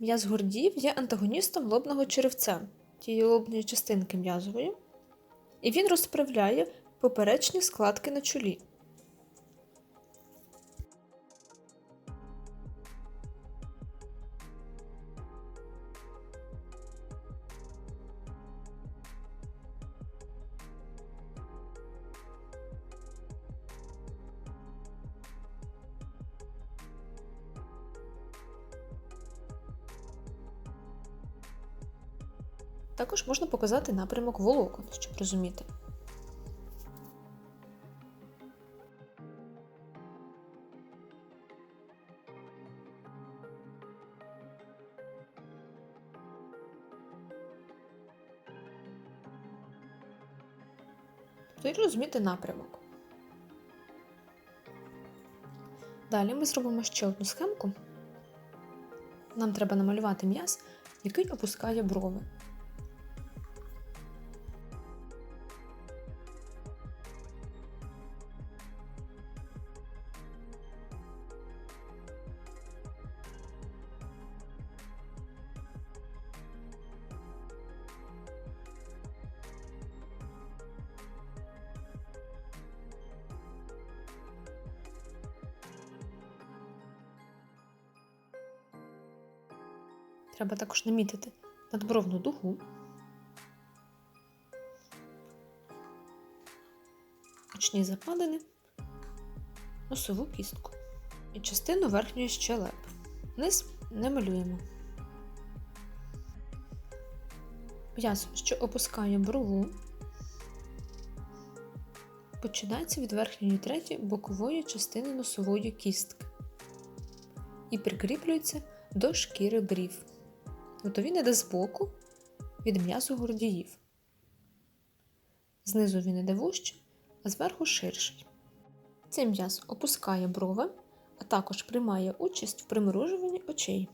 М'яз гордів є антагоністом лобного черевця, тієї лобної частинки м'язової, і він розправляє поперечні складки на чолі. Також можна показати напрямок волокон, щоб розуміти. Тобто, розуміти напрямок. Далі ми зробимо ще одну схемку. Нам треба намалювати м'яз, який опускає брови. Треба також намітити надбровну дугу, очні западини, носову кістку і частину верхньої щелепи. Низ не малюємо. М'ясо, що опускає брову, починається від верхньої треті бокової частини носової кістки і прикріплюється до шкіри брів. Тобто він іде збоку від м'язу гордіїв. Знизу він іде вужче, а зверху ширший. Цей м'яз опускає брови, а також приймає участь в примружуванні очей.